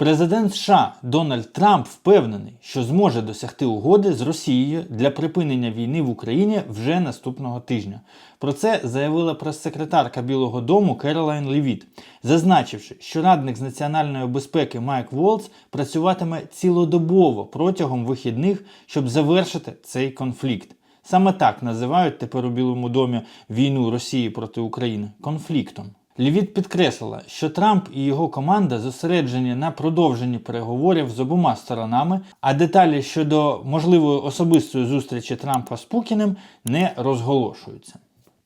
Президент США Дональд Трамп впевнений, що зможе досягти угоди з Росією для припинення війни в Україні вже наступного тижня. Про це заявила прес-секретарка Білого Дому Керолайн Левіт, зазначивши, що радник з національної безпеки Майк Волц працюватиме цілодобово протягом вихідних, щоб завершити цей конфлікт. Саме так називають тепер у Білому домі війну Росії проти України конфліктом. Лівіт підкреслила, що Трамп і його команда зосереджені на продовженні переговорів з обома сторонами, а деталі щодо можливої особистої зустрічі Трампа з Путіним не розголошуються.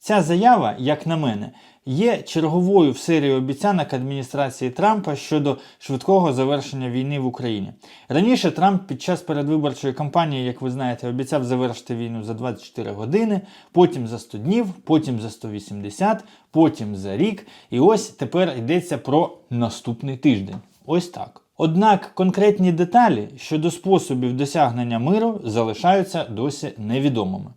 Ця заява, як на мене, є черговою в серії обіцянок адміністрації Трампа щодо швидкого завершення війни в Україні. Раніше Трамп під час передвиборчої кампанії, як ви знаєте, обіцяв завершити війну за 24 години, потім за 100 днів, потім за 180, потім за рік. І ось тепер йдеться про наступний тиждень. Ось так. Однак конкретні деталі щодо способів досягнення миру залишаються досі невідомими.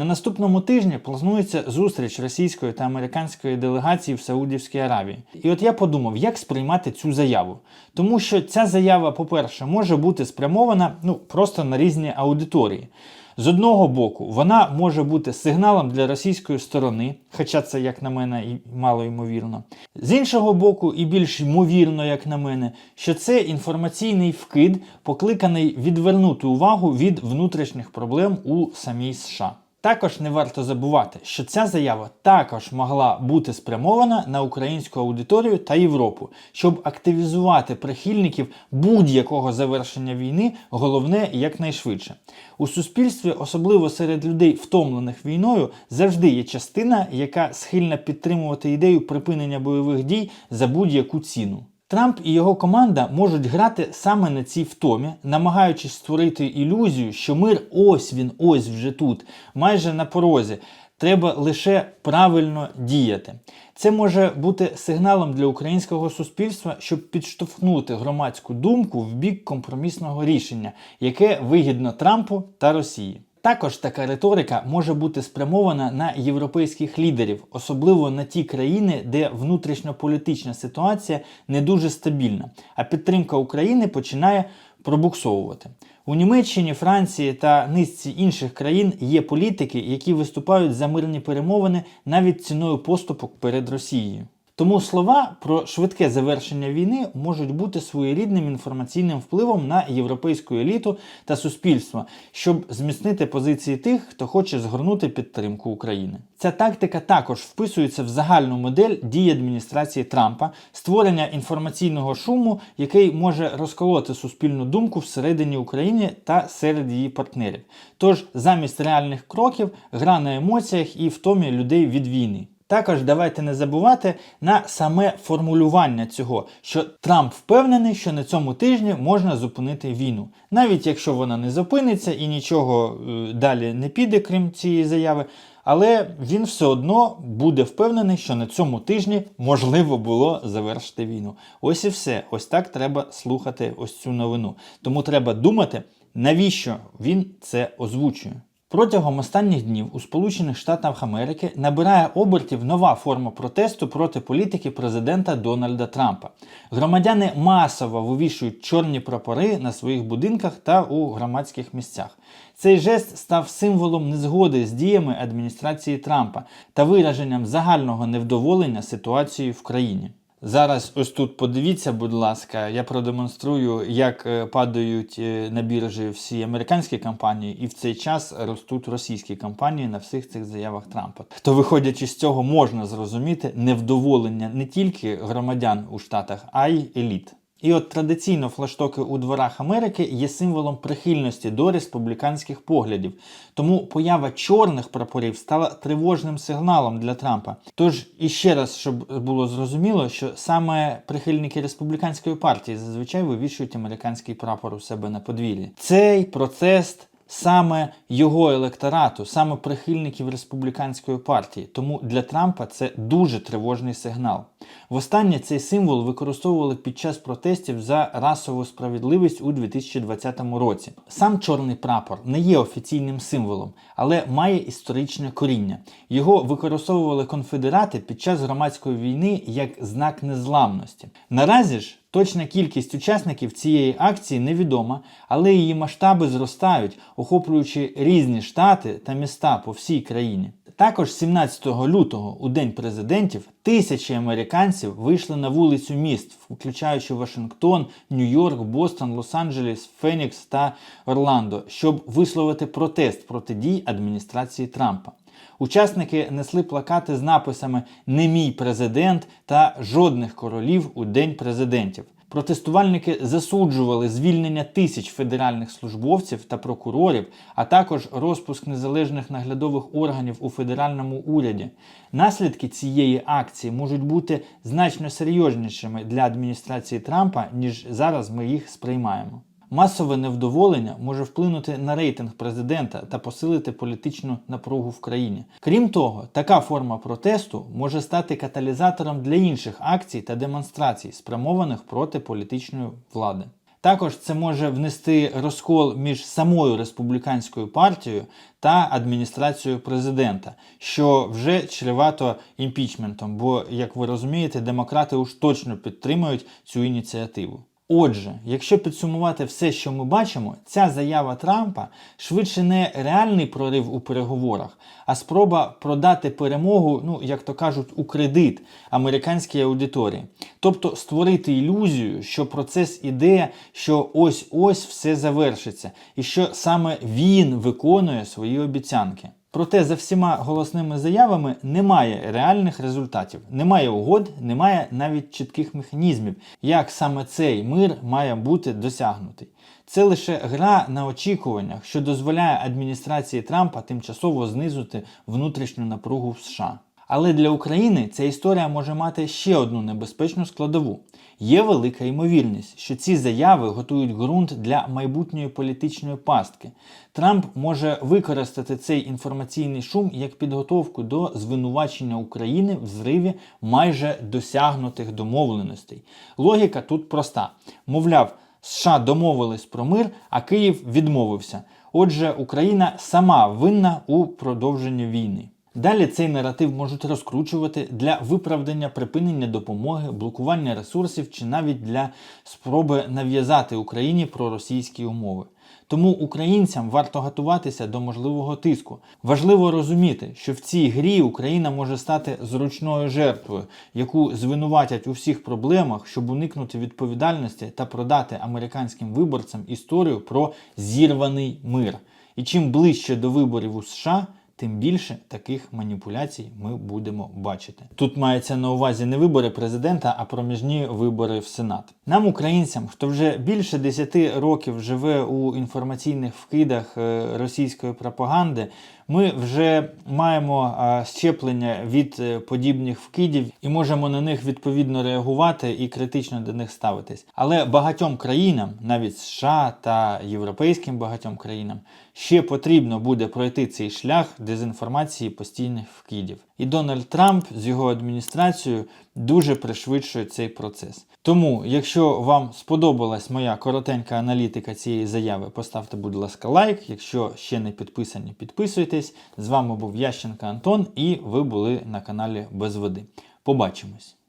На наступному тижні планується зустріч російської та американської делегації в Саудівській Аравії. І от я подумав, як сприймати цю заяву. Тому що ця заява, по-перше, може бути спрямована ну, просто на різні аудиторії. З одного боку, вона може бути сигналом для російської сторони, хоча це, як на мене, і мало ймовірно. З іншого боку, і більш ймовірно, як на мене, що це інформаційний вкид, покликаний відвернути увагу від внутрішніх проблем у самій США. Також не варто забувати, що ця заява також могла бути спрямована на українську аудиторію та Європу, щоб активізувати прихильників будь-якого завершення війни, головне якнайшвидше. У суспільстві, особливо серед людей, втомлених війною, завжди є частина, яка схильна підтримувати ідею припинення бойових дій за будь-яку ціну. Трамп і його команда можуть грати саме на цій втомі, намагаючись створити ілюзію, що мир ось він, ось вже тут, майже на порозі. Треба лише правильно діяти. Це може бути сигналом для українського суспільства, щоб підштовхнути громадську думку в бік компромісного рішення, яке вигідно Трампу та Росії. Також така риторика може бути спрямована на європейських лідерів, особливо на ті країни, де внутрішньополітична ситуація не дуже стабільна, а підтримка України починає пробуксовувати. У Німеччині, Франції та низці інших країн є політики, які виступають за мирні перемовини навіть ціною поступок перед Росією. Тому слова про швидке завершення війни можуть бути своєрідним інформаційним впливом на європейську еліту та суспільство, щоб зміцнити позиції тих, хто хоче згорнути підтримку України. Ця тактика також вписується в загальну модель дій адміністрації Трампа, створення інформаційного шуму, який може розколоти суспільну думку всередині України та серед її партнерів. Тож замість реальних кроків гра на емоціях і втомі людей від війни. Також давайте не забувати на саме формулювання цього, що Трамп впевнений, що на цьому тижні можна зупинити війну, навіть якщо вона не зупиниться і нічого е, далі не піде, крім цієї заяви. Але він все одно буде впевнений, що на цьому тижні можливо було завершити війну. Ось і все. Ось так треба слухати ось цю новину. Тому треба думати, навіщо він це озвучує. Протягом останніх днів у Сполучених Штатах Америки набирає обертів нова форма протесту проти політики президента Дональда Трампа. Громадяни масово вивішують чорні прапори на своїх будинках та у громадських місцях. Цей жест став символом незгоди з діями адміністрації Трампа та вираженням загального невдоволення ситуацією в країні. Зараз ось тут подивіться, будь ласка, я продемонструю, як е, падають е, на біржі всі американські компанії, і в цей час ростуть російські компанії на всіх цих заявах Трампа. То, виходячи з цього, можна зрозуміти невдоволення не тільки громадян у Штатах, а й еліт. І от традиційно флаштоки у дворах Америки є символом прихильності до республіканських поглядів. Тому поява чорних прапорів стала тривожним сигналом для Трампа. Тож іще раз, щоб було зрозуміло, що саме прихильники республіканської партії зазвичай вивішують американський прапор у себе на подвір'ї. Цей протест. Саме його електорату, саме прихильників республіканської партії. Тому для Трампа це дуже тривожний сигнал. Востаннє цей символ використовували під час протестів за расову справедливість у 2020 році. Сам чорний прапор не є офіційним символом, але має історичне коріння. Його використовували конфедерати під час громадської війни як знак незламності. Наразі ж точна кількість учасників цієї акції невідома, але її масштаби зростають, охоплюючи різні штати та міста по всій країні. Також 17 лютого, у День президентів, тисячі американців вийшли на вулицю міст, включаючи Вашингтон, Нью-Йорк, Бостон, Лос-Анджелес, Фенікс та Орландо, щоб висловити протест проти дій адміністрації Трампа. Учасники несли плакати з написами Не мій президент та жодних королів у День президентів. Протестувальники засуджували звільнення тисяч федеральних службовців та прокурорів, а також розпуск незалежних наглядових органів у федеральному уряді. Наслідки цієї акції можуть бути значно серйознішими для адміністрації Трампа, ніж зараз ми їх сприймаємо. Масове невдоволення може вплинути на рейтинг президента та посилити політичну напругу в країні. Крім того, така форма протесту може стати каталізатором для інших акцій та демонстрацій, спрямованих проти політичної влади. Також це може внести розкол між самою республіканською партією та адміністрацією президента, що вже чревато імпічментом, бо, як ви розумієте, демократи уж точно підтримують цю ініціативу. Отже, якщо підсумувати все, що ми бачимо, ця заява Трампа швидше не реальний прорив у переговорах, а спроба продати перемогу, ну як то кажуть, у кредит американській аудиторії. Тобто створити ілюзію, що процес іде, що ось-ось все завершиться, і що саме він виконує свої обіцянки. Проте за всіма голосними заявами немає реальних результатів, немає угод, немає навіть чітких механізмів, як саме цей мир має бути досягнутий. Це лише гра на очікуваннях, що дозволяє адміністрації Трампа тимчасово знизити внутрішню напругу в США. Але для України ця історія може мати ще одну небезпечну складову. Є велика ймовірність, що ці заяви готують ґрунт для майбутньої політичної пастки. Трамп може використати цей інформаційний шум як підготовку до звинувачення України в зриві майже досягнутих домовленостей. Логіка тут проста: мовляв, США домовились про мир, а Київ відмовився. Отже, Україна сама винна у продовженні війни. Далі цей наратив можуть розкручувати для виправдання припинення допомоги, блокування ресурсів чи навіть для спроби нав'язати Україні проросійські умови. Тому українцям варто готуватися до можливого тиску. Важливо розуміти, що в цій грі Україна може стати зручною жертвою, яку звинуватять у всіх проблемах, щоб уникнути відповідальності та продати американським виборцям історію про зірваний мир. І чим ближче до виборів у США тим більше таких маніпуляцій ми будемо бачити. Тут мається на увазі не вибори президента, а проміжні вибори в Сенат. Нам, українцям, хто вже більше 10 років живе у інформаційних вкидах е, російської пропаганди, ми вже маємо щеплення від е, подібних вкидів і можемо на них відповідно реагувати і критично до них ставитись. Але багатьом країнам, навіть США та європейським багатьом країнам, ще потрібно буде пройти цей шлях дезінформації постійних вкидів. І Дональд Трамп з його адміністрацією дуже пришвидшує цей процес. Тому, якщо вам сподобалась моя коротенька аналітика цієї заяви, поставте, будь ласка, лайк. Якщо ще не підписані, підписуйтесь. З вами був Ященко Антон, і ви були на каналі Без Води. Побачимось!